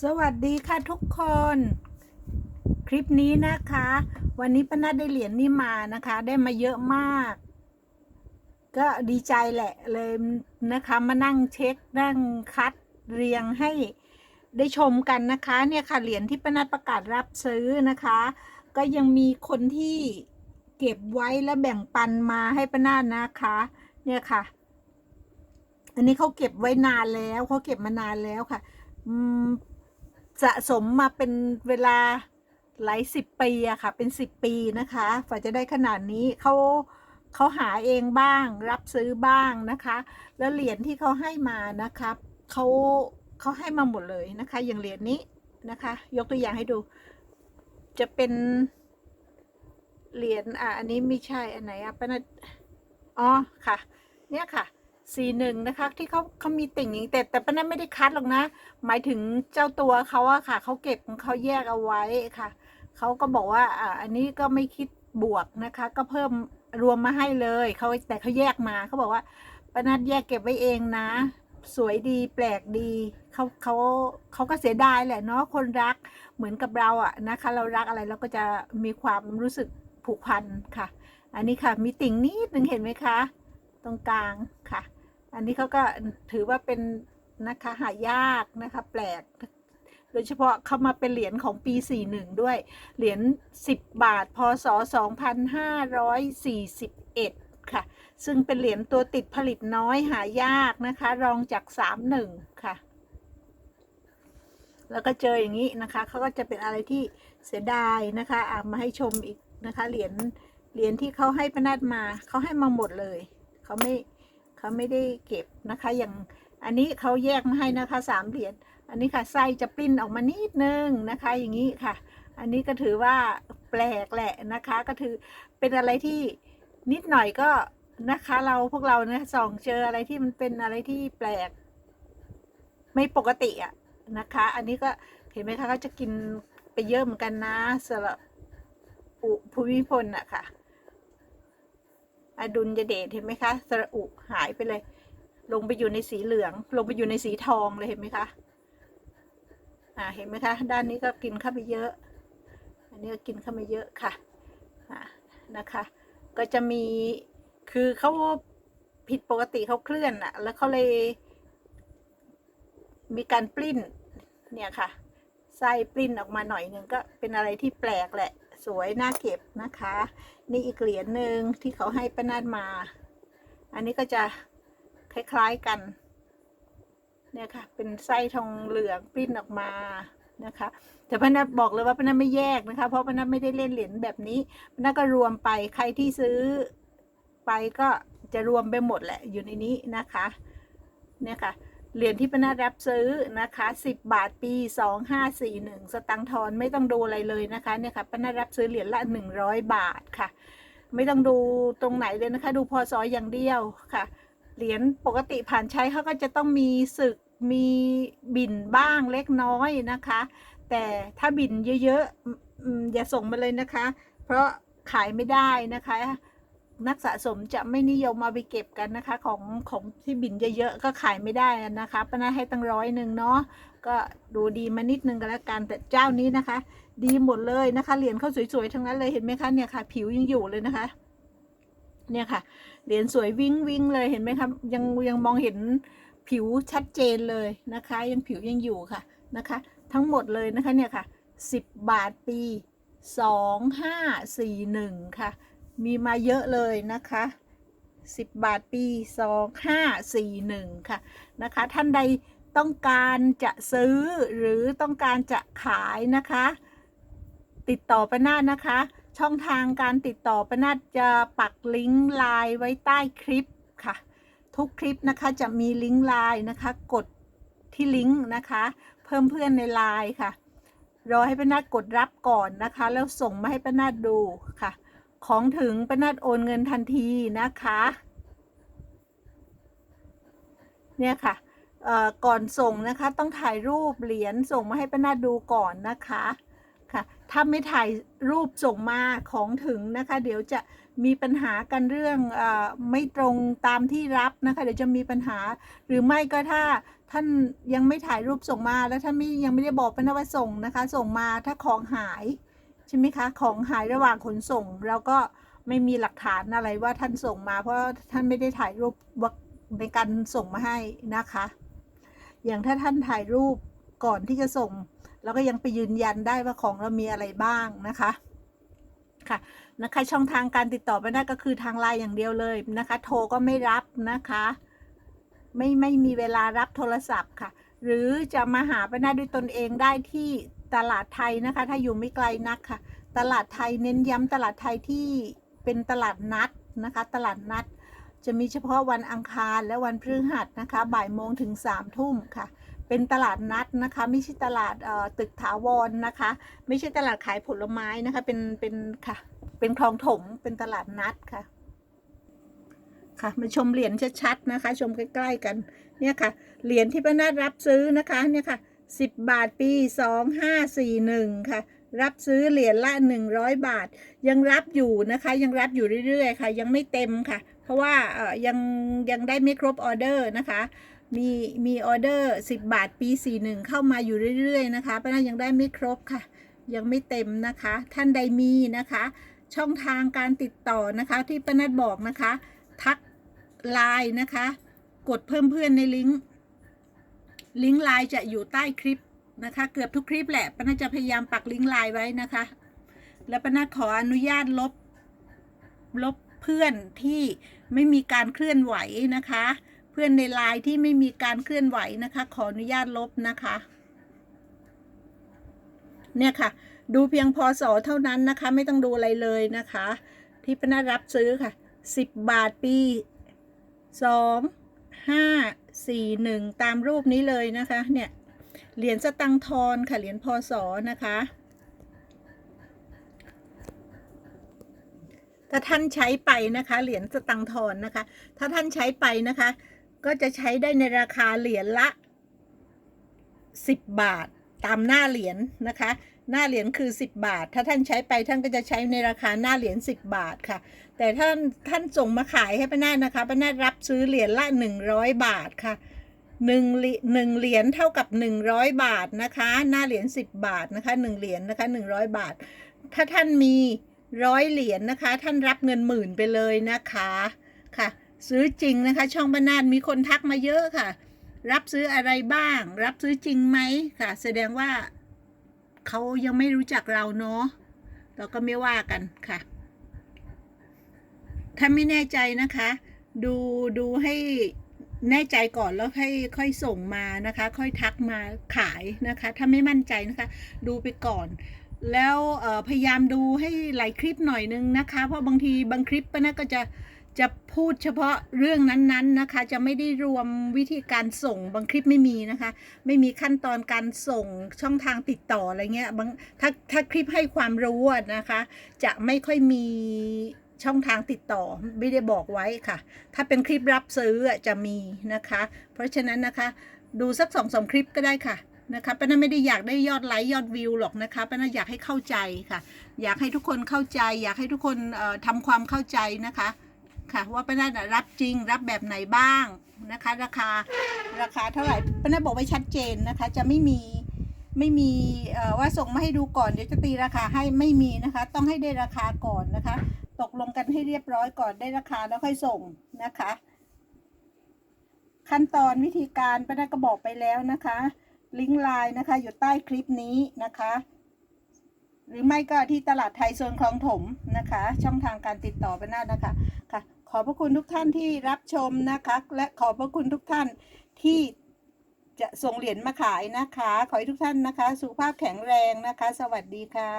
สวัสดีค่ะทุกคน คลิปนี้นะคะ วันนี้ป้านัดได้เหรียญนี่มานะคะ ได้มาเยอะมาก ก็ดีใจแหละเลยนะคะมานั่งเช็คนั่งคัดเรียงให้ได้ชมกันนะคะ เนี่ยค่ะเหรียญที่ป้านัดประกาศรับซื้อนะคะ ก็ยังมีคนที่เก็บไว้และแบ่งปันมาให้ป้านาดนะคะ เนี่ยค่ะ อันนี้เขาเก็บไว้นานแล้วเขาเก็บมานานแล้วค่ะอืม สะสมมาเป็นเวลาหลายสิบปีอะค่ะ เป็นสิบปีนะคะฝ่าจะได้ขนาดนี้เขาเขาหาเองบ้าง รับซื้อบ้างนะคะ แล้วเหรียญที่เขาให้มานะคะเขาเขาให้มาหมดเลยนะคะ อย่างเหรียญนี้นะคะ ยกตัวอย่างให้ดู จะเป็นเหรียญอะอันนี้ไม่ใช่อันไหนอะปนัดอ๋อค่ะ เนี่ยค่ะ สีหนึ่งนะคะ ที่เขาเขามีติ่งอย่างแต่แต่ป้านัดไม่ได้คัดหรอกนะ หมายถึงเจ้าตัวเขาอะค่ะเขาเก็บของเขาแยกเอาไว้ค่ะเขาก็บอกว่าอ่าอันนี้ก็ไม่คิดบวกนะคะ ก็เพิ่มรวมมาให้เลยเขาแต่เขาแยกมาเขาบอกว่าป้านัดแยกเก็บไว้เองนะ สวยดีแปลกดีเขาเขาเขาก็เสียดายแหละเนาะคนรักเหมือนกับเราอะนะคะ เรารักอะไรเราก็จะมีความรู้สึกผูกพันค่ะ อันนี้ค่ะมีติ่งนิดหนึ่งเห็นไหมคะ ตรงกลางค่ะ อันนี้เขาก็ถือว่าเป็นนะคะหายากนะคะแปลก โดยเฉพาะเข้ามาเป็นเหรียญของปี 41 ด้วย เหรียญ10 บาท พศ 2541 ค่ะ ซึ่งเป็นเหรียญตัวติดผลิตน้อยหายากนะคะ รองจาก 31 ค่ะ แล้วก็เจออย่างนี้นะคะเขาก็จะเป็นอะไรที่เสียดายนะคะอะมาให้ชมอีกนะคะ เหรียญเหรียญที่เขาให้พนัดมาเขาให้มาหมดเลยเขาไม่ เขาไม่ได้เก็บนะคะ อย่างอันนี้เขาแยกมาให้นะคะสามเหรียญ อันนี้ค่ะไส้จะปริ้นออกมานิดนึงนะคะ อย่างนี้ค่ะ อันนี้ก็ถือว่าแปลกแหละนะคะ ก็ถือเป็นอะไรที่นิดหน่อยก็นะคะเราพวกเราเนี่ยส่องเจออะไรที่มันเป็นอะไรที่แปลก ไม่ปกติอะนะคะ อันนี้ก็เห็นไหมคะก็จะกินไปเยอะเหมือนกันนะสำหรับภูมิพลอะค่ะ อดุลยเดชเห็นไหมคะสระอุหายไปเลย ลงไปอยู่ในสีเหลือง ลงไปอยู่ในสีทองเลยเห็นไหมคะอ่าเห็นไหมคะด้านนี้ก็กินเข้าไปเยอะ อันนี้ก็กินเข้ามาเยอะค่ะอ่านะคะ ก็จะมีคือเขาผิดปกติเขาเคลื่อนอะแล้วเขาเลยมีการปลิ้นเนี่ยค่ะไส้ปลิ้นออกมาหน่อยหนึ่งก็เป็นอะไรที่แปลกแหละ สวยน่าเก็บนะคะ นี่อีกเหรียญหนึ่งที่เขาให้ป้านาดมา อันนี้ก็จะคล้ายๆกัน เนี่ยค่ะ เป็นไส้ทองเหลืองปริ้นออกมานะคะ แต่พนัทบอกเลยว่าพนัทไม่แยกนะคะ เพราะพนัทไม่ได้เล่นเหรียญแบบนี้พนัทก็รวมไปใครที่ซื้อไปก็จะรวมไปหมดแหละอยู่ในนี้นะคะ เนี่ยค่ะ เหรียญที่พนัทรับซื้อนะคะสิบบาทปีสองห้าสี่หนึ่งสตังทอนไม่ต้องดูอะไรเลยนะคะเนี่ยค่ะพนัทรับซื้อเหรียญละหนึ่งร้อยบาทค่ะ ไม่ต้องดูตรงไหนเลยนะคะ ดูพอซออย่างเดียวค่ะ เหรียญปกติผ่านใช้เขาก็จะต้องมีสึกมีบินบ้างเล็กน้อยนะคะ แต่ถ้าบินเยอะๆอย่าส่งมาเลยนะคะ เพราะขายไม่ได้นะคะ นักสะสมจะไม่นิยมมาไปเก็บกันนะคะ ของของที่บินเยอะๆก็ขายไม่ได้นะคะป้านาให้ตั้งร้อยหนึ่งเนาะก็ดูดีมานิดนึงก็แล้วกันแต่เจ้านี้นะคะ ดีหมดเลยนะคะเหรียญเขาสวยๆทั้งนั้นเลยเห็นไหมคะเนี่ยค่ะ ผิวยังอยู่เลยนะคะ เนี่ยค่ะเหรียญสวยวิ่งวิ่งเลยเห็นไหมครับยังยังมองเห็นผิวชัดเจนเลยนะคะ ยังผิวยังอยู่ค่ะนะคะ ทั้งหมดเลยนะคะเนี่ยค่ะสิบบาทปีสองห้าสี่หนึ่งค่ะ มีมาเยอะเลยนะคะสิบบาทปีสองห้าสี่หนึ่งค่ะนะคะ ท่านใดต้องการจะซื้อหรือต้องการจะขายนะคะ ติดต่อปหน้านะคะ ช่องทางการติดต่อประนาดจะปักลิงก์ไลน์ไว้ใต้คลิปค่ะ ทุกคลิปนะคะจะมีลิงก์ไลน์นะคะ กดที่ลิงก์นะคะ เพิ่มเพื่อนในไลน์ค่ะรอให้ป้านาดกดรับก่อนนะคะ แล้วส่งมาให้ป้านาดดูค่ะ ของถึงป้านาดโอนเงินทันทีนะคะ เนี่ยค่ะก่อนส่งนะคะ ต้องถ่ายรูปเหรียญส่งมาให้ป้านาดดูก่อนนะคะค่ะถ้าไม่ถ่ายรูปส่งมาของถึงนะคะ เดี๋ยวจะมีปัญหากันเรื่องอไม่ตรงตามที่รับนะคะ เดี๋ยวจะมีปัญหาหรือไม่ก็ถ้าท่านยังไม่ถ่ายรูปส่งมาแล้วท่านไม่ยังไม่ได้บอกเป็นว่าส่งนะคะ ส่งมาถ้าของหาย ช่ไหมคะ ของหายระหว่างขนส่งเราก็ไม่มีหลักฐานอะไรว่าท่านส่งมา เพราะท่านไม่ได้ถ่ายรูปในการส่งมาให้นะคะ อย่างถ้าท่านถ่ายรูปก่อนที่จะส่งเราก็ยังไปยืนยันได้ว่าของเรามีอะไรบ้างนะคะค่ะนะคะช่องทางการติดต่อไปได้ก็คือทางไลน์อย่างเดียวเลยนะคะ โทรก็ไม่รับนะคะ ไม่ไม่มีเวลารับโทรศัพท์ค่ะ หรือจะมาหาไปได้ด้วยตนเองได้ที่ ตลาดไทยนะคะ ถ้าอยู่ไม่ไกลนักค่ะ ตลาดไทยเน้นย้ำตลาดไทยที่เป็นตลาดนัดนะคะ ตลาดนัด จะมีเฉพาะวันอังคารและวันพฤหัสนะคะ บ่ายโมงถึงสามทุ่มค่ะ เป็นตลาดนัดนะคะ ไม่ใช่ตลาดตึกถาวรนะคะ ไม่ใช่ตลาดขายผลไม้นะคะ เป็นเป็นค่ะ เป็นคลองถมเป็นตลาดนัดค่ะค่ะมาชมเหรียญชัดๆนะคะ ชมใกล้ๆกันเนี่ยค่ะเหรียญที่ป้านารับซื้อนะคะเนี่ยค่ะ สิบบาทปีสองห้าสี่หนึ่งค่ะ รับซื้อเหรียญละหนึ่งร้อยบาท ยังรับอยู่นะคะ ยังรับอยู่เรื่อยๆ ค่ะ ยังไม่เต็มค่ะ เพราะว่าเอ่ยังยังได้ไม่ครบออเดอร์นะคะมีมีออเดอร์สิบบาทปีสี่หนึ่งเข้ามาอยู่เรื่อยๆ นะคะป้าะนาฏยังได้ไม่ครบค่ะ ยังไม่เต็มนะคะ ท่านใดมีนะคะ ช่องทางการติดต่อนะคะ ที่ป้านัดบอกนะคะ ทักไลน์นะคะ กดเพิ่มเพื่อนในลิงก์ ลิงก์ไลน์จะอยู่ใต้คลิปนะคะ เกือบทุกคลิปแหละป้านัดจะพยายามปักลิงก์ไลน์ไว้นะคะ แล้วป้านัดขออนุญาตลบ ลบเพื่อนที่ไม่มีการเคลื่อนไหวนะคะ เพื่อนในไลน์ที่ไม่มีการเคลื่อนไหวนะคะ ขออนุญาตลบนะคะ เนี่ยค่ะ ดูเพียงพอสอเท่านั้นนะคะ ไม่ต้องดูอะไรเลยนะคะ ที่ป้านารับซื้อค่ะสิบบาทปีสอง ห้าสี่หนึ่งตามรูปนี้เลยนะคะ เนี่ย เหรียญสตังทอนค่ะ เหรียญพศนะคะ ถ้าท่านใช้ไปนะคะ เหรียญสตังทอนนะคะ ถ้าท่านใช้ไปนะคะ ก็จะใช้ได้ในราคาเหรียญละสิบบาท ตามหน้าเหรียญนะคะ หน้าเหรียญคือ 10 บาท ถ้าท่านใช้ไปท่านก็จะใช้ในราคาหน้าเหรียญ10 บาทค่ะ แต่ท่านท่านส่งมาขายให้ป้านานะคะป้านารับซื้อเหรียญละ 100 บาทค่ะหนึ่งหรียญหนึ่งเหรียญเท่ากับ 100 บาทนะคะ หน้าเหรียญ10 บาทนะคะหนึ่งเหรียญนะคะ100 บาท ถ้าท่านมีร้อยเหรียญนะคะ ท่านรับเงินหมื่นไปเลยนะคะค่ะ ซื้อจริงนะคะ ช่องบ้านนาฏมีคนทักมาเยอะค่ะ รับซื้ออะไรบ้าง รับซื้อจริงไหมค่ะ แสดงว่าเขายังไม่รู้จักเราเนาะเราก็ไม่ว่ากันค่ะ ถ้าไม่แน่ใจนะคะ ดูดูให้แน่ใจก่อนแล้วค่อยค่อยส่งมานะคะ ค่อยทักมาขายนะคะ ถ้าไม่มั่นใจนะคะ ดูไปก่อน แล้วพยายามดูให้หลายคลิปหน่อยนึงนะคะ เพราะบางทีบางคลิปป้านะก็จะ จะพูดเฉพาะเรื่องนั้นๆนะคะ จะไม่ได้รวมวิธีการส่งบางคลิปไม่มีนะคะ ไม่มีขั้นตอนการส่งช่องทางติดต่ออะไรเงี้ยบางถ้าถ้าคลิปให้ความรู้นะคะ จะไม่ค่อยมีช่องทางติดต่อไม่ได้บอกไว้ค่ะ ถ้าเป็นคลิปรับซื้อจะมีนะคะ เพราะฉะนั้นนะคะดูสักสองสามคลิปก็ได้ค่ะนะคะป้าน่าไม่ได้อยากได้ยอดไลค์ยอดวิวหรอกนะคะป้าน่าอยากให้เข้าใจค่ะ อยากให้ทุกคนเข้าใจ อยากให้ทุกคนเอ่อทำความเข้าใจนะคะ ค่ะว่าป้านาน่ะรับจริงรับแบบไหนบ้างนะคะ ราคาราคาเท่าไหร่ป้าน่าบอกไว้ชัดเจนนะคะ จะไม่มีไม่มีว่าส่งมาให้ดูก่อนเดี๋ยวจะตีราคาให้ไม่มีนะคะ ต้องให้ได้ราคาก่อนนะคะ ตกลงกันให้เรียบร้อยก่อนได้ราคาแล้วค่อยส่งนะคะ ขั้นตอนวิธีการป้าน่าก็บอกไปแล้วนะคะ ลิงก์ไลน์นะคะ อยู่ใต้คลิปนี้นะคะ หรือไม่ก็ที่ตลาดไทยโซนคลองถมนะคะ ช่องทางการติดต่อไปหน้านะคะค่ะ ขอบพระคุณทุกท่านที่รับชมนะคะ และขอบพระคุณทุกท่านที่จะส่งเหรียญมาขายนะคะ ขอให้ทุกท่านนะคะ สุขภาพแข็งแรงนะคะ สวัสดีค่ะ